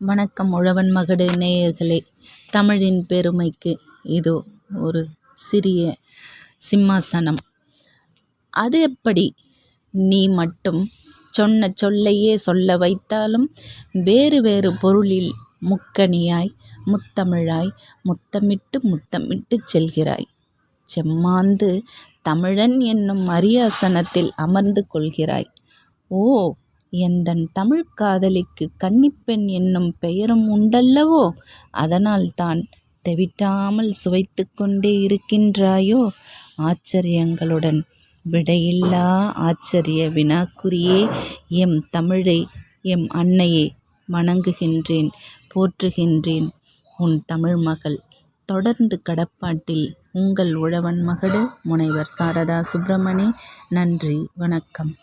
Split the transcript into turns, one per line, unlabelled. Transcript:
வணக்கம் உழவன் மகடு நேயர்களே. தமிழின் பெருமைக்கு இதோ ஒரு சிறிய சிம்மாசனம். அது எப்படி நீ மட்டும் சொன்ன சொல்லையே சொல்ல வைத்தாலும் வேறு வேறு பொருளில் முக்கணியாய் முத்தமிழாய் முத்தமிட்டு முத்தமிட்டுச் செல்கிறாய். செம்மாந்து தமிழன் என்னும் அரியாசனத்தில் அமர்ந்து கொள்கிறாய். ஓ எந்தன் தமிழ்க் காதலிக்கு கன்னிப்பெண் என்னும் பெயரும் உண்டல்லவோ? அதனால்தான் தெவிட்டாமல் சுவைத்து கொண்டே இருக்கின்றாயோ? ஆச்சரியங்களுடன் விடையில்லா ஆச்சரிய வினாக்குறியே எம் தமிழை எம் அன்னையை வணங்குகின்றேன் போற்றுகின்றேன். உன் தமிழ் மகள் தொடர்ந்து கடப்பாட்டில் உங்கள் உழவன் மகடு முனைவர் சாரதா சுப்பிரமணி நன்றி வணக்கம்.